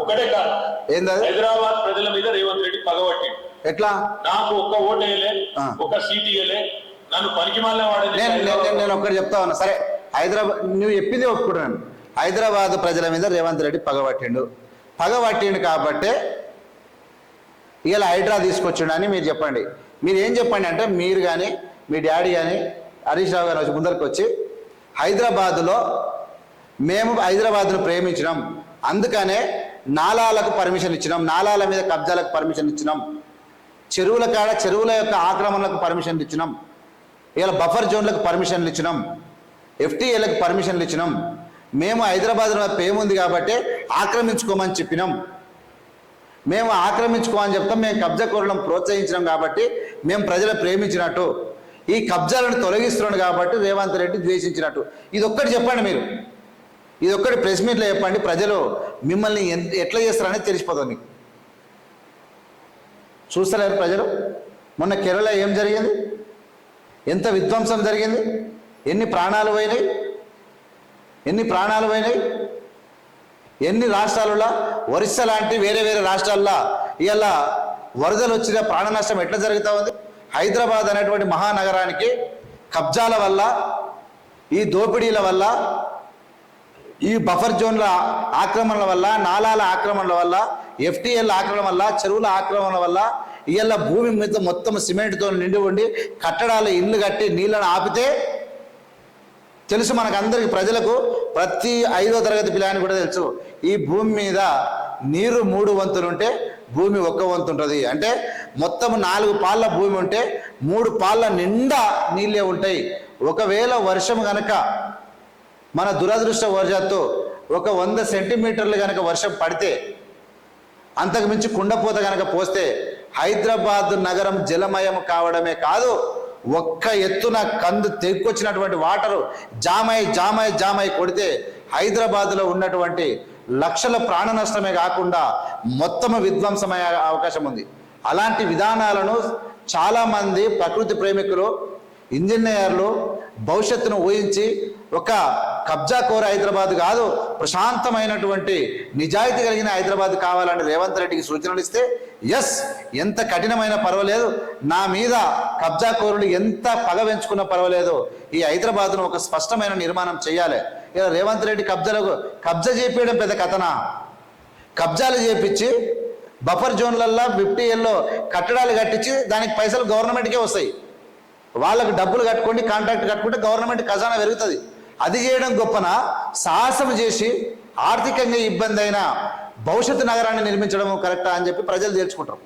ఒకటే కాదు. హైదరాబాద్ ప్రజల మీద రేవంత్ రెడ్డి పగబట్టి ఎట్లా? నాకు ఒక్క ఓటు వేయలే ఆ. ఒక సీట్ ఇయ్యలే నన్ను పనికి నేను నేను- ఒక్కటి చెప్తా ఉన్నా. సరే హైదరాబాద్ నువ్వు చెప్పింది ఒప్పుకుంటున్నాను. హైదరాబాద్ ప్రజల మీద రేవంత్ రెడ్డి పగబట్టిండు పగబట్టిండు కాబట్టే ఇలా హైడ్రా తీసుకొచ్చిండు అని మీరు చెప్పండి. మీరు ఏం చెప్పండి అంటే మీరు కానీ మీ డాడీ కానీ హరీష్ రావు గారు వచ్చి ముందరికి వచ్చి హైదరాబాదులో మేము హైదరాబాద్ను ప్రేమించినాం. అందుకనే నాలాలకు పర్మిషన్ ఇచ్చినాం నాలాల మీద కబ్జాలకు పర్మిషన్ ఇచ్చినాం. చెరువుల కాడ చెరువుల యొక్క ఆక్రమణలకు పర్మిషన్ ఇచ్చినాం. ఇలా బఫర్ జోన్లకు పర్మిషన్లు ఇచ్చినాం. ఎఫ్టీఏలకు పర్మిషన్లు ఇచ్చినాం. మేము హైదరాబాద్లో పేముంది కాబట్టి ఆక్రమించుకోమని చెప్పినాం. మేము ఆక్రమించుకోమని చెప్తాం మేము కబ్జా కోరడం ప్రోత్సహించినాం కాబట్టి మేము ప్రజలు ప్రేమించినట్టు ఈ కబ్జాలను తొలగిస్తున్నాడు కాబట్టి రేవంత్ రెడ్డి ద్వేషించినట్టు. ఇది ఒక్కటి చెప్పండి మీరు. ఇది ఒక్కటి ప్రెస్ మీట్లో చెప్పండి. ప్రజలు మిమ్మల్ని ఎన్- ఎట్లా చేస్తారనేది తెలిసిపోతుంది. మీకు చూస్తలేరు ప్రజలు? మొన్న కేరళ ఏం జరిగింది? ఎంత విధ్వంసం జరిగింది? ఎన్ని ప్రాణాలు పోయినాయి? ఎన్ని ప్రాణాలు పోయినాయి? ఎన్ని రాష్ట్రాలలో? ఒరిస్సా లాంటి వేరే వేరే రాష్ట్రాల్లో? ఇలా వరదలు వచ్చిన ప్రాణ నష్టం ఎట్లా జరుగుతూ ఉంది? హైదరాబాద్ అనేటువంటి మహానగరానికి కబ్జాల వల్ల ఈ దోపిడీల వల్ల ఈ బఫర్ జోన్ల ఆక్రమణల వల్ల నాలాల ఆక్రమణల వల్ల ఎఫ్టీఎల్ ఆక్రమణ వల్ల చెరువుల ఆక్రమణ వల్ల ఇవాళ భూమి మీద మొత్తం సిమెంట్తో నిండి ఉండి కట్టడాలు ఇల్లు కట్టి నీళ్ళను ఆపితే తెలుసు మనకందరికి ప్రజలకు ప్రతి ఐదో తరగతి పిల్లని కూడా తెలుసు. ఈ భూమి మీద నీరు మూడు వంతులు ఉంటే భూమి ఒక్క వంతు ఉంటుంది. అంటే మొత్తం నాలుగు పాళ్ళ భూమి ఉంటే మూడు పాళ్ళ నిండా నీళ్ళే ఉంటాయి. ఒకవేళ వర్షం కనుక మన దురదృష్ట వర్షాత్తు ఒక వంద సెంటీమీటర్లు కనుక వర్షం పడితే అంతకు మించి కుండపోత కనుక పోస్తే హైదరాబాద్ నగరం జలమయం కావడమే కాదు ఒక్క ఎత్తున కందు తెక్కొచ్చినటువంటి వాటరు జామై జామై జామై కొడితే హైదరాబాద్లో ఉన్నటువంటి లక్షల ప్రాణ నష్టమే కాకుండా మొత్తం విధ్వంసమయ్యే అవకాశం ఉంది. అలాంటి విధానాలను చాలామంది ప్రకృతి ప్రేమికులు ఇంజనీర్లు భవిష్యత్తును ఊహించి ఒక కబ్జా కోర హైదరాబాద్ కాదు ప్రశాంతమైనటువంటి నిజాయితీ కలిగిన హైదరాబాద్ కావాలని రేవంత్ రెడ్డికి సూచనలు ఇస్తే ఎస్ ఎంత కఠినమైన పర్వాలేదు. నా మీద కబ్జా కోరులు ఎంత పగ పెంచుకున్న పర్వాలేదు. ఈ హైదరాబాద్ను ఒక స్పష్టమైన నిర్మాణం చేయాలి. ఇలా రేవంత్ రెడ్డి కబ్జాలకు కబ్జా చేపించడం పెద్ద కథనా? కబ్జాలు చేపించి బఫర్ జోన్లల్లో ఫిఫ్టీ ఎల్లో కట్టడాలు కట్టించి దానికి పైసలు గవర్నమెంట్కే వస్తాయి. వాళ్ళకు డబ్బులు కట్టుకోండి కాంట్రాక్ట్ కట్టుకుంటే గవర్నమెంట్ ఖజానా పెరుగుతుంది. అది చేయడం గొప్పన? సాహసం చేసి ఆర్థికంగా ఇబ్బంది అయిన భవిష్యత్తు నగరాన్ని నిర్మించడం కరెక్టా అని చెప్పి ప్రజలు తేల్చుకుంటారు.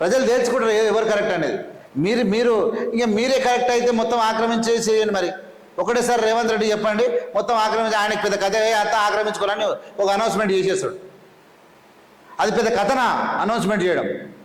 ప్రజలు తేల్చుకుంటారు ఎవరు కరెక్ట్ అనేది. మీరు మీరు ఇంకా మీరే కరెక్ట్ అయితే మొత్తం ఆక్రమించేసేయండి మరి. ఒకటేసారి రేవంత్ రెడ్డి చెప్పండి మొత్తం ఆక్రమించి ఆయనకి పెద్ద కథ అంతా ఆక్రమించుకోవాలని ఒక అనౌన్స్మెంట్ చేసేస్తాడు. అది పెద్ద కథన అనౌన్స్మెంట్ చేయడం?